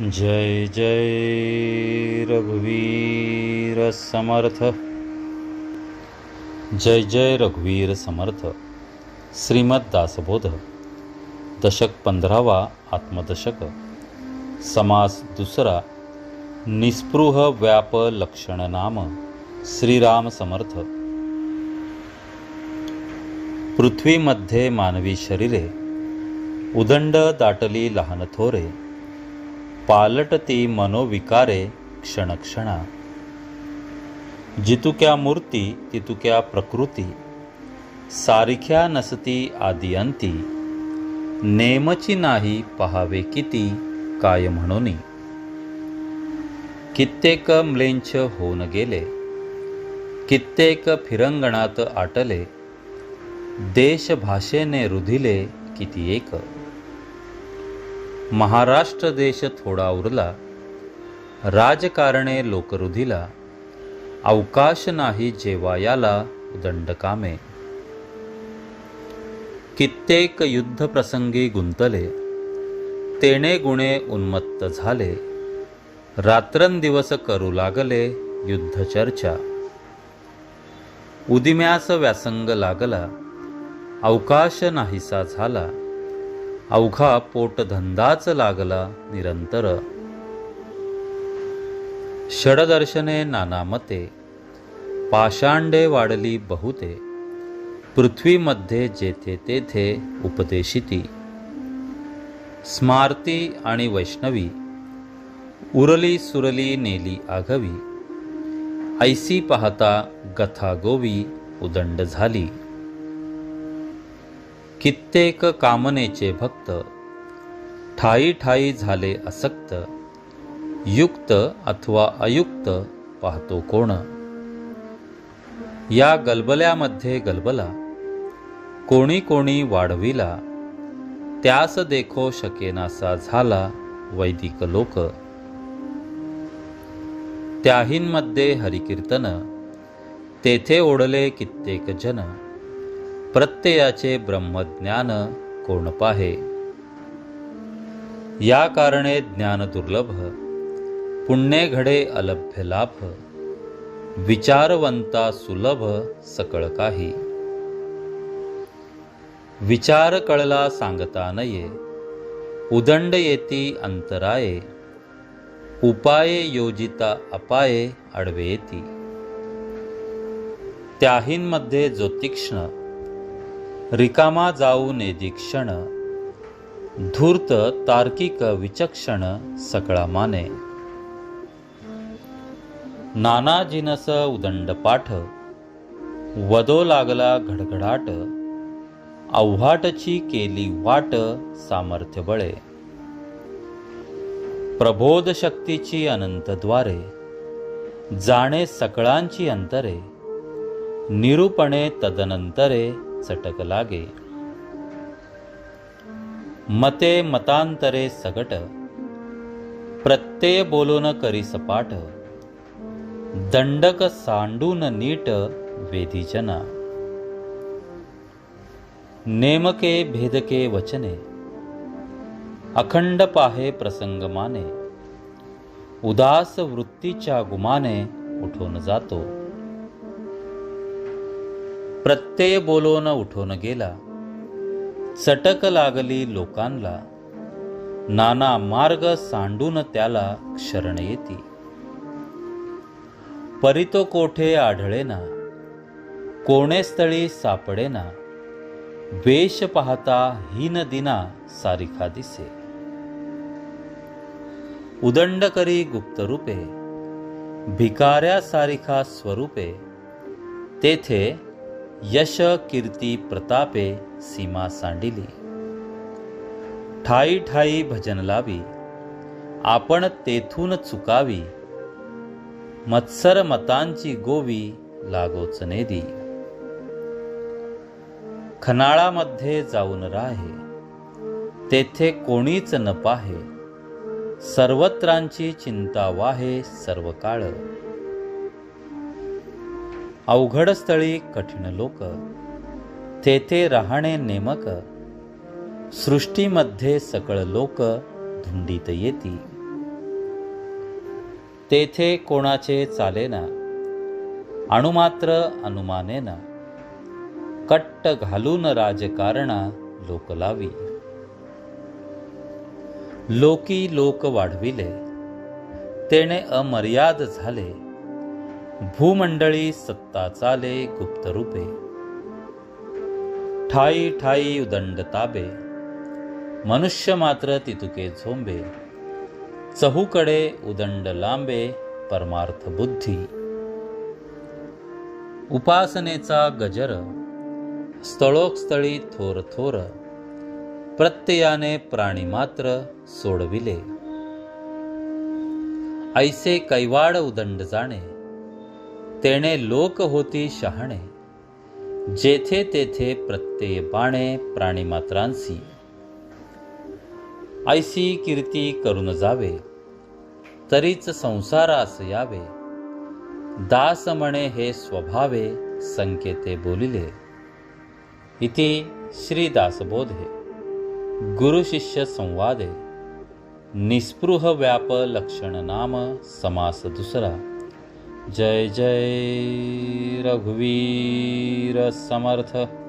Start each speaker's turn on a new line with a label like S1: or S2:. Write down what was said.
S1: जय जय रघुवीर समर्थ। जय जय रघुवीर समर्थ। श्रीमद दासबोध। दशक पंधरावा आत्मदशक। समास दुसरा। निस्पृह व्याप लक्षण नाम। श्रीराम समर्थ। पृथ्वीमध्ये मानवी शरीरे। उदंड दाटली लहान थोरे। पालटती मनोविकारे क्षणक्षणा. जितुक्या मूर्ती तितुक्या प्रकृती. सारख्या नसती आदी नेमची नाही पहावे किती काय म्हणूनी. कित्येक म्लेंछ होऊन गेले. कित्येक फिरंगणात आटले. देशभाषेने रुधिले किती एक. महाराष्ट्र देश थोडा उरला राजकारणे लोकरुधीला अवकाश नाही जेव्हा याला उदंडकामे कित्येक युद्धप्रसंगी गुंतले तेणे गुणे उन्मत्त झाले रात्रंदिवस करू लागले युद्धचर्चा. उदिम्यास व्यासंग लागला अवकाश नाहीसा झाला अवघा पोटधंदाच लागला निरंतर. षडदर्शने नानामते पाषांडे वाढली बहुते पृथ्वीमध्ये जेथे तेथे उपदेशिती. स्मारती आणि वैष्णवी उरली सुरली नेली आघवी ऐसी पाहता गथा गोवी उदंड झाली. कित्येक कामनेचे भक्त. ठाई ठाई झाले असक्त. युक्त अथवा अयुक्त पाहतो कोण. या गलबल्यामध्ये गलबला. कोणी कोणी वाढविला. त्यास देखो शकेनासा झाला वैदिक लोक. त्याहींमध्ये हरिकीर्तन. तेथे ओढले कित्येक जन. प्रत्ययाचे ब्रह्मज्ञान कोण पाहे? या कारणे ज्ञान दुर्लभ पुण्य घडे अलभ्य लाभ विचारवंता सुलभ सकळ काही. विचार कळला सांगता नये उदंड येती अंतराये उपाये योजिता अपाये आडवे येती. त्याहींमध्ये जो तीक्ष्ण रिकामा जाऊ नेदिक्षण धूर्त तार्किक विचक्षण सकळा माने. नाना जिनस उदंड पाठ वदो लागला घडघडाट आव्हाटची केली वाट सामर्थ्य बळे. प्रबोध शक्तीची अनंत द्वारे जाणे सकळांची अंतरे निरूपणे तदनंतरे चटक लागे मते मतांतरे सगट प्रत्यय बोलून करी सपाट दंडक सांडून नीट वेदीजना नेमके भेदके वचने अखंड पाहे प्रसंग माने उदास वृत्तीच्या गुमाने उठून जातो प्रत्यय बोलून उठून गेला. चटक लागली लोकांना नाना मार्ग सांडून त्याला क्षरण येती. परितो कोठे आढळेना? कोणे स्थळी सापडेना? वेश पाहता हीन दिना सारिखा दिसे. उदंड करी गुप्त रूपे. भिकाऱ्या सारिखा स्वरूपे. तेथे यश कीर्ती प्रतापे सीमा सांडिली. ठाई ठाई भजन लावी आपण तेथून चुकावी मत्सर मतांची गोवी लागोच नेदी खनाळामध्ये जाऊन राहे तेथे कोणीच न पाहे सर्वत्रांची चिंता वाहे सर्व काळ अवघड स्थळी कठीण लोक. तेथे राहणे नेमक. सृष्टीमध्ये सकळ लोक धुंडीत येती. तेथे कोणाचे चालेना. अणुमात्र अनुमानेना. कट्ट घालून राजकारणा लोक लावी. लोकी लोक वाढविले. तेने अमर्याद झाले. भूमंडळी सत्ता चाले गुप्त रूपे. ठाई ठाई उदंड ताबे. मनुष्य मात्र तितुके झोंबे. चहूकडे उदंड लांबे परमार्थ बुद्धी. उपासनेचा गजर. स्थळोकस्थळी थोर थोर. प्रत्ययाने प्राणी मात्र सोडविले. ऐसे कैवाड उदंड जाणे. तेणे लोक होती शहाणे. जेथे तेथे प्रत्यय बाणे प्राणीमात्रांसी ऐसी कीर्ती करून जावे तरीच संसारास यावे दास म्हणे हे स्वभावे संकेते बोलिले. इति श्रीदासबोधे. गुरुशिष्य संवादे. निस्पृह व्याप लक्षण नाम समास दुसरा. जय जय रघुवीर समर्थ।